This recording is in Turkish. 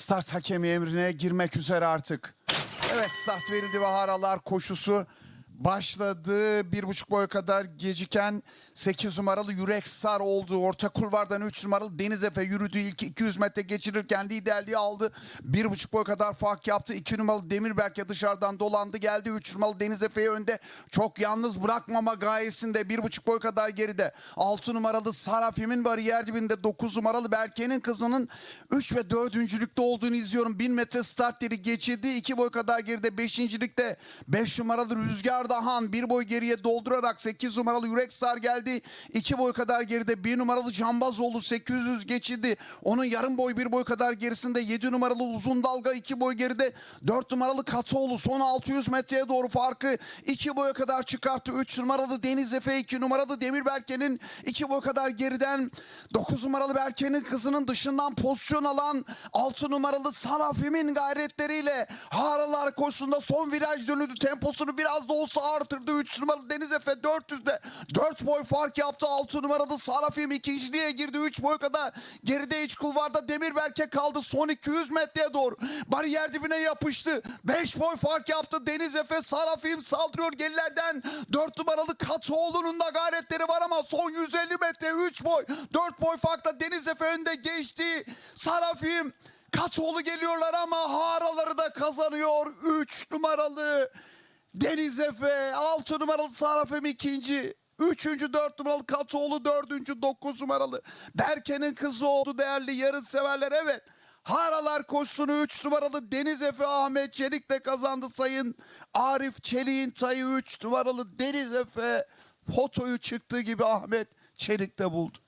Start hakemi emrine girmek üzere artık. Evet start verildi ve haralar koşusu başladı. Bir buçuk boy kadar geciken 8 numaralı Yürek Star oldu. Orta kulvardan 3 numaralı Deniz Efe yürüdü. İlk 200 metre geçirirken liderliği aldı. Bir buçuk boy kadar fark yaptı. 2 numaralı Demirberk'e dışarıdan dolandı geldi. 3 numaralı Deniz Efe'yi önde. Çok yalnız bırakmama gayesinde bir buçuk boy kadar geride. 6 numaralı Sarafim'in bariyer dibinde 9 numaralı Berke'nin kızının 3 ve 4. olduğunu izliyorum. 1000 metre start yeri geçirdi. 2 boy kadar geride 5. ligde 5 numaralı Rüzgar Dahan bir boy geriye doldurarak 8 numaralı Yürek Star geldi. 2 boy kadar geride 1 numaralı Cambazoğlu 800 geçildi. Onun yarım boy 1 boy kadar gerisinde 7 numaralı Uzun Dalga 2 boy geride 4 numaralı Katoğlu son 600 metreye doğru farkı 2 boya kadar çıkarttı. 3 numaralı Deniz Efe 2 numaralı Demir Berke'nin 2 boy kadar geriden 9 numaralı Berke'nin kızının dışından pozisyon alan 6 numaralı Sarafim'in gayretleriyle Haralar koşusunda son viraj dönüldü. Temposunu biraz da olsa artırdı. 3 numaralı Deniz Efe 400'de 4 boy fark yaptı. 6 numaralı Sarafim ikinciliğe girdi. 3 boy kadar geride iç kulvarda Demir Berke kaldı. Son 200 metreye doğru bariyer dibine yapıştı. 5 boy fark yaptı. Deniz Efe Sarafim saldırıyor gerilerden. 4 numaralı Katoğlu'nun da gayretleri var ama son 150 metre 3 boy 4 boy farkla Deniz Efe önde geçti. Sarafim Katoğlu geliyorlar ama haraları da kazanıyor. 3 numaralı Deniz Efe, 6 numaralı Sarafim ikinci. Üçüncü dört numaralı Katoğlu, dördüncü dokuz numaralı. Berke'nin kızı oldu değerli yarın severler evet. Haralar koşusunu 3 numaralı Deniz Efe Ahmet Çelik de kazandı sayın Arif Çelik'in tayı 3 numaralı Deniz Efe fotoyu çıktığı gibi Ahmet Çelik de buldu.